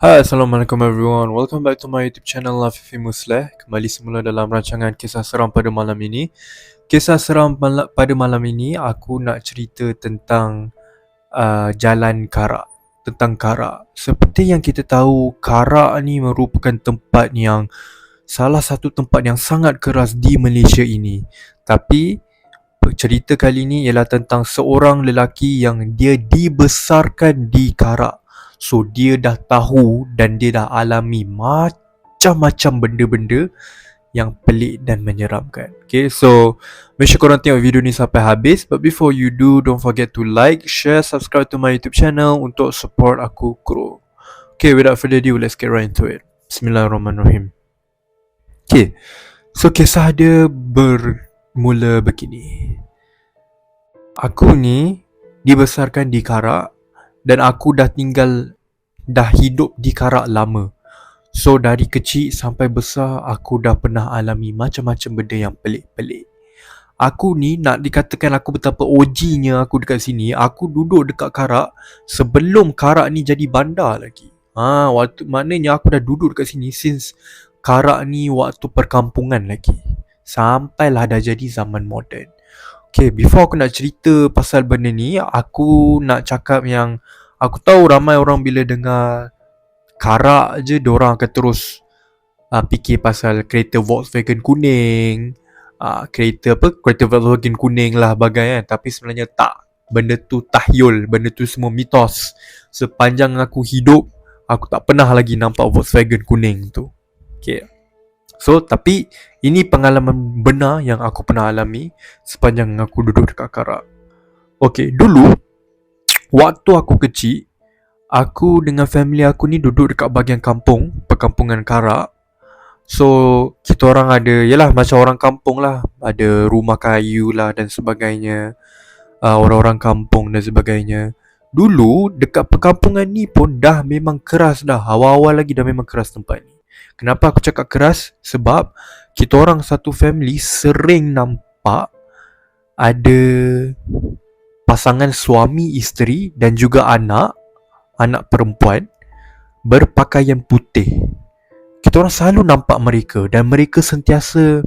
Hai Assalamualaikum everyone. Welcome back to my YouTube channel Lafifi Musleh Kembali semula dalam rancangan kisah seram pada malam ini. Kisah seram mal- pada malam ini Aku nak cerita tentang uh, Jalan Karak. Tentang Karak. Seperti yang kita tahu Karak ni merupakan tempat yang Salah satu tempat yang sangat keras di Malaysia ini. Tapi Cerita kali ini ialah tentang seorang lelaki yang dia dibesarkan di Karak So dia dah tahu dan dia dah alami macam-macam benda-benda yang pelik dan menyeramkan. Okay, so make sure korang tengok video ni sampai habis. But before you do, don't forget to like, share, subscribe to my YouTube channel untuk support aku grow. Okay, without further ado, let's get right into it. Bismillahirrahmanirrahim. Okay, so kisah dia bermula begini. Aku ni dibesarkan di Karak dan aku dah tinggal dah hidup di Karak lama. So dari kecil sampai besar aku dah pernah alami macam-macam benda yang pelik-pelik. Aku ni nak dikatakan aku betapa OG-nya aku dekat sini, aku duduk dekat Karak sebelum Karak ni jadi bandar lagi. Ha, waktu maknanya aku dah duduk dekat sini since Karak ni waktu perkampungan lagi. Sampailah dah jadi zaman moden. Okay, before aku nak cerita pasal benda ni, aku nak cakap yang aku tahu ramai orang bila dengar karak je, orang akan terus uh, fikir pasal kereta Volkswagen kuning, uh, kereta apa, kereta Volkswagen kuning lah bagai kan. Tapi sebenarnya tak. Benda tu tahyul, benda tu semua mitos. Sepanjang aku hidup, aku tak pernah lagi nampak Volkswagen kuning tu. Okay. So, tapi ini pengalaman benar yang aku pernah alami sepanjang aku duduk dekat Karak. Okay, dulu waktu aku kecil, aku dengan family aku ni duduk dekat bahagian kampung, perkampungan Karak. So, kita orang ada, yalah macam orang kampung lah. Ada rumah kayu lah dan sebagainya. Uh, orang-orang kampung dan sebagainya. Dulu, dekat perkampungan ni pun dah memang keras dah. Awal-awal lagi dah memang keras tempat ni. Kenapa aku cakap keras? Sebab kita orang satu family sering nampak ada pasangan suami isteri dan juga anak anak perempuan berpakaian putih. Kita orang selalu nampak mereka dan mereka sentiasa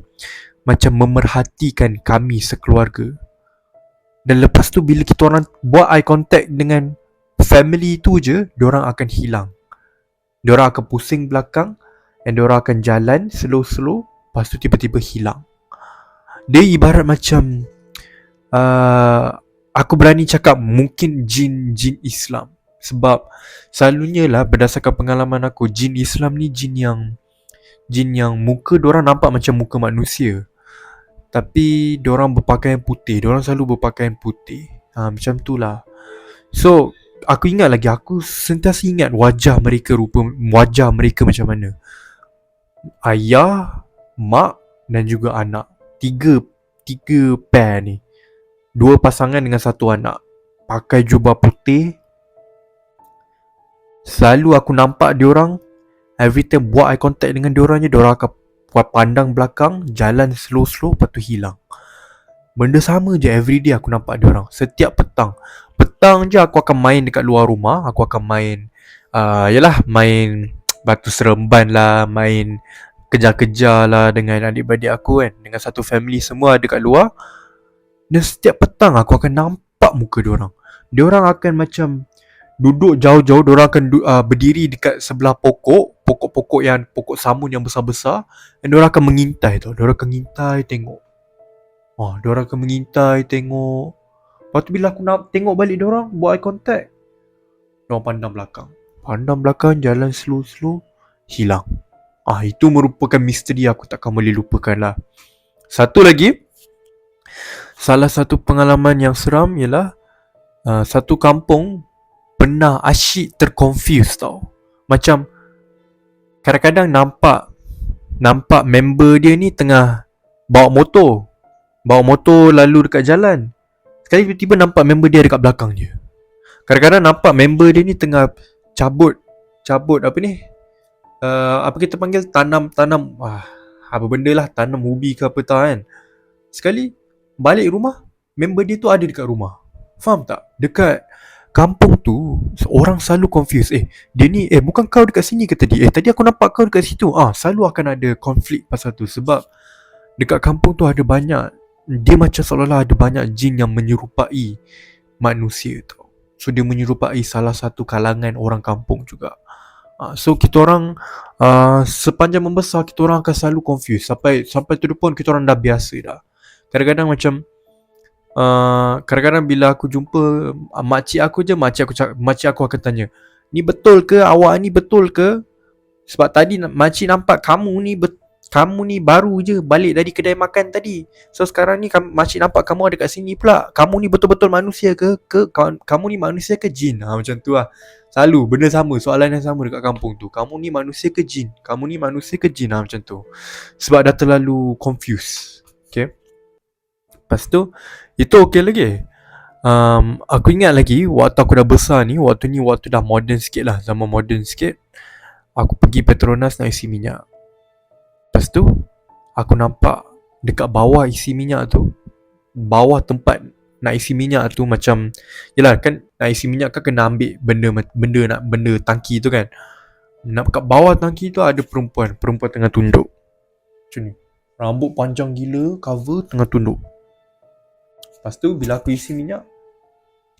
macam memerhatikan kami sekeluarga. Dan lepas tu bila kita orang buat eye contact dengan family tu je, orang akan hilang. Diorang akan pusing belakang And diorang akan jalan slow-slow Lepas tu tiba-tiba hilang. Dia ibarat macam uh, Aku berani cakap mungkin jin-jin Islam. Sebab selalunya lah berdasarkan pengalaman aku Jin Islam ni jin yang Jin yang muka diorang nampak macam muka manusia. Tapi diorang berpakaian putih Diorang selalu berpakaian putih. Ha, Macam tu lah. So aku ingat lagi Aku sentiasa ingat wajah mereka rupa Wajah mereka macam mana ayah, mak dan juga anak. Tiga tiga pair ni. Dua pasangan dengan satu anak. Pakai jubah putih. Selalu aku nampak dia orang every time buat eye contact dengan dia orangnya, dia orang akan pandang belakang, jalan slow-slow lepas tu hilang. Benda sama je every day aku nampak dia orang. Setiap petang. Petang je aku akan main dekat luar rumah, aku akan main uh, yalah main batu seremban lah main kejar-kejar lah dengan adik-beradik aku kan. Dengan satu family semua ada kat luar. Dan setiap petang aku akan nampak muka diorang diorang akan macam duduk jauh-jauh diorang akan uh, berdiri dekat sebelah pokok pokok-pokok yang pokok samun yang besar-besar. Dan diorang akan mengintai tu diorang akan mengintai tengok. Oh diorang akan mengintai tengok. Lepas tu bila aku nak tengok balik diorang buat eye contact. Diorang pandang belakang Pandang belakang jalan slow-slow Hilang. Ah itu merupakan misteri aku takkan boleh lupakan lah. Satu lagi Salah satu pengalaman yang seram ialah uh, Satu kampung Pernah asyik terconfuse tau. Macam Kadang-kadang nampak Nampak member dia ni tengah Bawa motor. Bawa motor lalu dekat jalan. Sekali tiba-tiba nampak member dia dekat belakang dia. Kadang-kadang nampak member dia ni tengah cabut. Cabut apa ni? Uh, apa kita panggil? Tanam tanam. Wah apa benda lah? Tanam ubi ke apa tak kan? Sekali balik rumah member dia tu ada dekat rumah. Faham tak? Dekat kampung tu orang selalu confuse eh dia ni eh bukan kau dekat sini ke tadi? Eh tadi aku nampak kau dekat situ. Ah selalu akan ada konflik pasal tu sebab dekat kampung tu ada banyak dia macam seolah-olah ada banyak jin yang menyerupai manusia tau so dia menyerupai salah satu kalangan orang kampung juga. Uh, so kita orang uh, sepanjang membesar kita orang akan selalu confuse sampai sampai tu pun kita orang dah biasa dah. Kadang-kadang macam uh, kadang-kadang bila aku jumpa uh, makcik aku je makcik aku makcik aku akan tanya ni betul ke? Awak ni betul ke? Sebab tadi makcik nampak kamu ni bet- kamu ni baru je balik dari kedai makan tadi. So sekarang ni kam- makcik nampak kamu ada kat sini pula. Kamu ni betul-betul manusia ke ke kamu ni manusia ke jin? Ha, macam tu lah. Selalu benda sama Soalan yang sama dekat kampung tu. Kamu ni manusia ke jin? Kamu ni manusia ke jin? Ha, Macam tu. Sebab dah terlalu confused. Okay? Lepas tu Itu okay lagi. Um, Aku ingat lagi Waktu aku dah besar ni Waktu ni waktu dah modern sikit lah. Zaman modern sikit Aku pergi Petronas nak isi minyak Lepas tu Aku nampak Dekat bawah isi minyak tu Bawah tempat nak isi minyak tu macam yalah kan nak isi minyak kan kena ambil benda benda nak benda tangki tu kan. Nak kat bawah tangki tu ada perempuan perempuan tengah tunduk. Macam ni. Rambut panjang gila cover tengah tunduk. Lepas tu bila aku isi minyak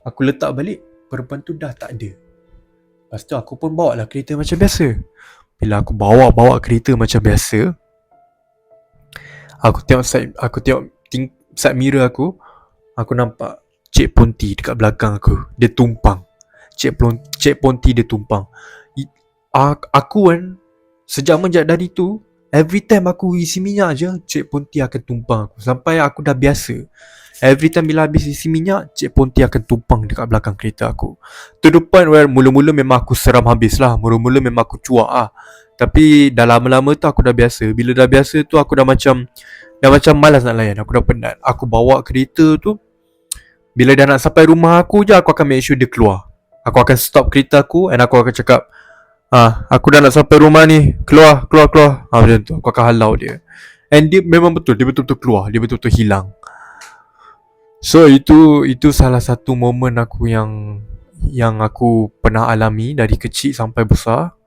aku letak balik perempuan tu dah tak ada. Lepas tu aku pun bawa lah kereta macam biasa. Bila aku bawa bawa kereta macam biasa aku tengok side aku tengok ting, side mirror aku Aku nampak Cik Ponti dekat belakang aku Dia tumpang. Cik, Plon, Cik Ponti dia tumpang. I, Aku kan Sejak menjak dari tu Every time aku isi minyak je Cik Ponti akan tumpang aku. Sampai aku dah biasa. Every time bila habis isi minyak Cik Ponti akan tumpang dekat belakang kereta aku. To the point where Mula-mula memang aku seram habis lah Mula-mula memang aku cuak lah Tapi dah lama-lama tu aku dah biasa. Bila dah biasa tu aku dah macam Dah macam malas nak layan. Aku dah penat Aku bawa kereta tu. Bila dah nak sampai rumah aku je Aku akan make sure dia keluar. Aku akan stop kereta aku And aku akan cakap Ah, Aku dah nak sampai rumah ni. Keluar, keluar, keluar. Ah, Macam tu. Aku akan halau dia. And dia memang betul Dia betul-betul keluar. Dia betul-betul hilang. So itu Itu salah satu momen aku yang Yang aku pernah alami Dari kecil sampai besar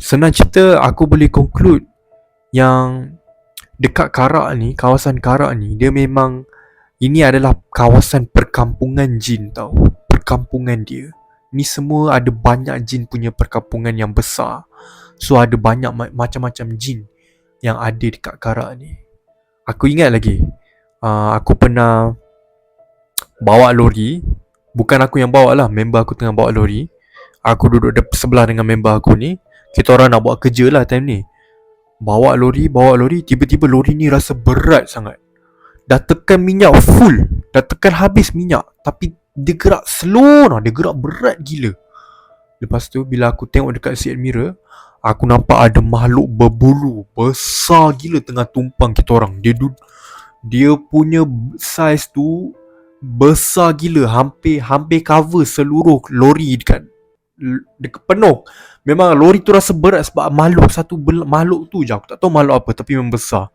Senang cerita Aku boleh conclude Yang dekat Karak ni, kawasan Karak ni, dia memang ini adalah kawasan perkampungan jin tau. Perkampungan dia. Ni semua ada banyak jin punya perkampungan yang besar. So ada banyak ma- macam-macam jin yang ada dekat Karak ni. Aku ingat lagi. Uh, aku pernah bawa lori. Bukan aku yang bawa lah. Member aku tengah bawa lori. Aku duduk de- sebelah dengan member aku ni. Kita orang nak buat kerja lah time ni. Bawa lori, bawa lori. Tiba-tiba lori ni rasa berat sangat. Dah tekan minyak full. Dah tekan habis minyak. Tapi dia gerak slow lah Dia gerak berat gila. Lepas tu bila aku tengok dekat side mirror Aku nampak ada makhluk berbulu. Besar gila tengah tumpang kita orang. Dia du dia punya size tu Besar gila. Hampir hampir cover seluruh lori Dekat penuh Memang lori tu rasa berat sebab makhluk satu makhluk tu je aku tak tahu makhluk apa tapi memang besar.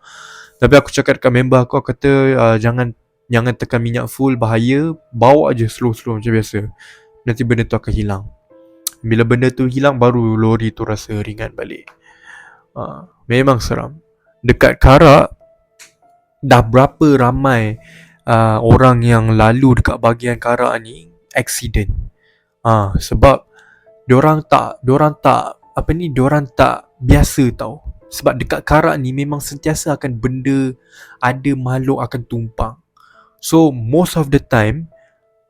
Tapi aku cakap dekat member aku, aku kata uh, jangan jangan tekan minyak full bahaya, bawa aje slow-slow macam biasa. Nanti benda tu akan hilang. Bila benda tu hilang baru lori tu rasa ringan balik. Uh, memang seram. Dekat Karak dah berapa ramai uh, orang yang lalu dekat bahagian Karak ni accident. Ah uh, sebab Diorang tak Diorang tak Apa ni Diorang tak Biasa tau. Sebab dekat karak ni Memang sentiasa akan benda Ada makhluk akan tumpang. So most of the time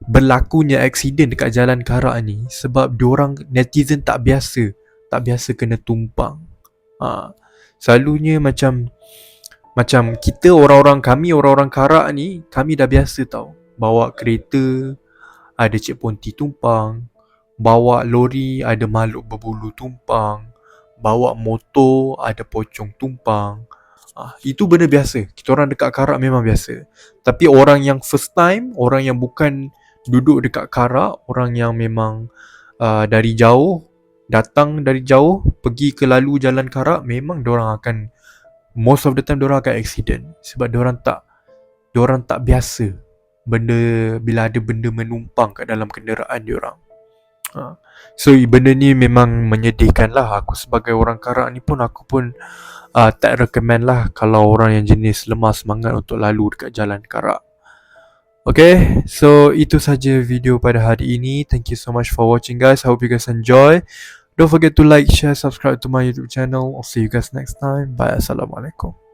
Berlakunya accident Dekat jalan karak ni Sebab diorang Netizen tak biasa Tak biasa kena tumpang. Ha. Selalunya macam Macam kita orang-orang kami Orang-orang karak ni Kami dah biasa tau. Bawa kereta Ada cik ponti tumpang Bawa lori ada makhluk berbulu tumpang. Bawa motor ada pocong tumpang. Ah, Itu benda biasa. Kita orang dekat Karak memang biasa. Tapi orang yang first time Orang yang bukan duduk dekat Karak Orang yang memang uh, dari jauh Datang dari jauh Pergi ke lalu jalan Karak Memang orang akan Most of the time orang akan accident. Sebab orang tak orang tak biasa Benda Bila ada benda menumpang kat dalam kenderaan orang Ha. So benda ni memang menyedihkan lah Aku sebagai orang karak ni pun Aku pun uh, tak recommend lah Kalau orang yang jenis lemah semangat Untuk lalu dekat jalan karak Okay, so itu saja video pada hari ini. Thank you so much for watching guys. I hope you guys enjoy. Don't forget to like, share, subscribe to my YouTube channel. I'll see you guys next time. Bye. Assalamualaikum.